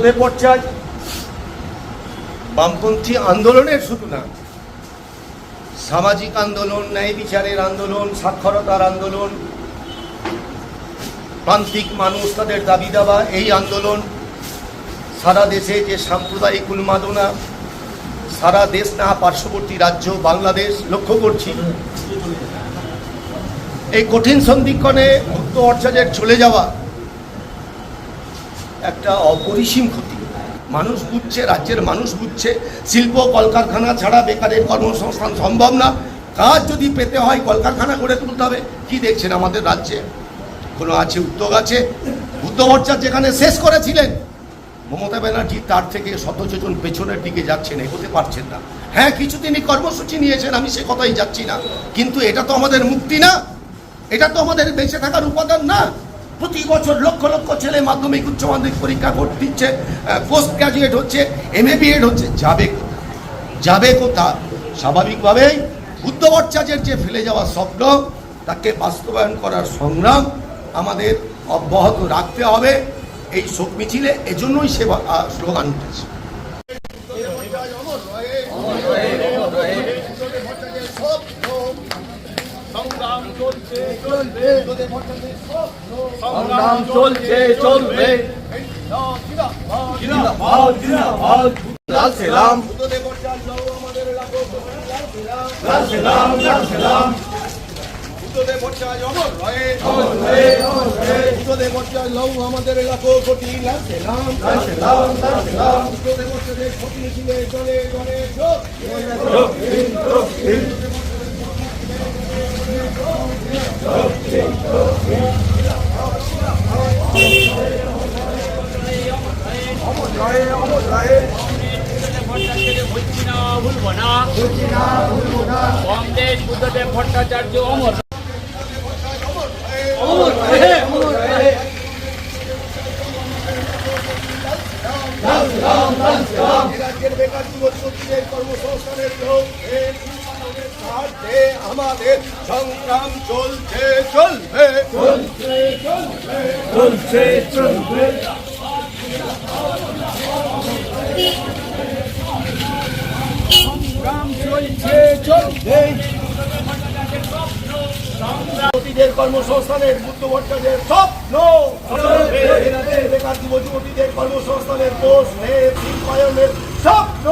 বুদ্ধদেব ভট্টাচার্য বামপন্থী আন্দোলনের শুধু না সামাজিক আন্দোলন, ন্যায় বিচারের আন্দোলন, সাক্ষরতার আন্দোলন। প্রান্তিক মানুষ তাদের দাবি দাবা, এই আন্দোলন সারা দেশে যে সাম্প্রদায়িক উন্মাদনা, সারা দেশ না, পার্শ্ববর্তী রাজ্য বাংলাদেশ লক্ষ্য করছি। এই কঠিন সন্ধিক্ষণে ভক্ত অর্চাজের চলে যাওয়া একটা অপরিসীম ক্ষতি। মানুষ বুঝছে, রাজ্যের মানুষ বুঝছে, শিল্প কলকারখানা ছাড়া বেকারের কর্মসংস্থান সম্ভব না। কাজ যদি পেতে হয়, কলকারখানা গড়ে তুলতে হবে। কি দেখছেন আমাদের রাজ্যে? কোনো আছে, উদ্যোগ আছে? বুদ্ধ ভট্টাচার্য যেখানে শেষ করেছিলেন, মমতা ব্যানার্জি তার থেকে শত পেছনের দিকে যাচ্ছেন, এগোতে পারছেন না। হ্যাঁ কিছু তিনি কর্মসূচি নিয়েছেন, আমি সে কথাই যাচ্ছি না। কিন্তু এটা তো আমাদের মুক্তি না। এটা তো আমাদের বেঁচে থাকার উপাদান না। প্রতি বছর লক্ষ লক্ষ ছেলে মাধ্যমিক উচ্চ মাধ্যমিক পরীক্ষা দিচ্ছে পোস্ট গ্রাজুয়েট হচ্ছে এম এ বিএড হচ্ছে যাবে যাবে কোথা স্বাভাবিকভাবেই বুদ্ধ যে ফেলে যাওয়া স্বপ্ন তাকে বাস্তবায়ন করার সংগ্রাম আমাদের অব্যাহত রাখতে হবে। এই শোক মিছিলে এজন্যই সে আহ, স্লোগান উঠেছে। চলবে। সংগ্রাম চলছে চলবে। জিন্দাবাদ জিন্দাবাদ। লাল সেলাম। লাল সেলাম লাল সেলাম। আমাদের এলাকো কোটি লাল সেলাম লাল সেলাম। লাল সেলাম চলে কংগ্রেস বুদ্ধদেব ভট্টাচার্য অমর অমর অমর শক্তিদের কর্মসংস্থানের লক্ষ্যে স্বার্থে আমাদের সংগ্রাম চলছে চলবে। চলছে চলবে সংগ্রাম চলছে চলবে। যুবতীদের কর্মসংস্থানের বুদ্ধ ভট্টাচার্যের স্বপ্ন। বেকার যুব যুবতীদের কর্মসংস্থানের কোষ শিল্পায়নের স্বপ্ন।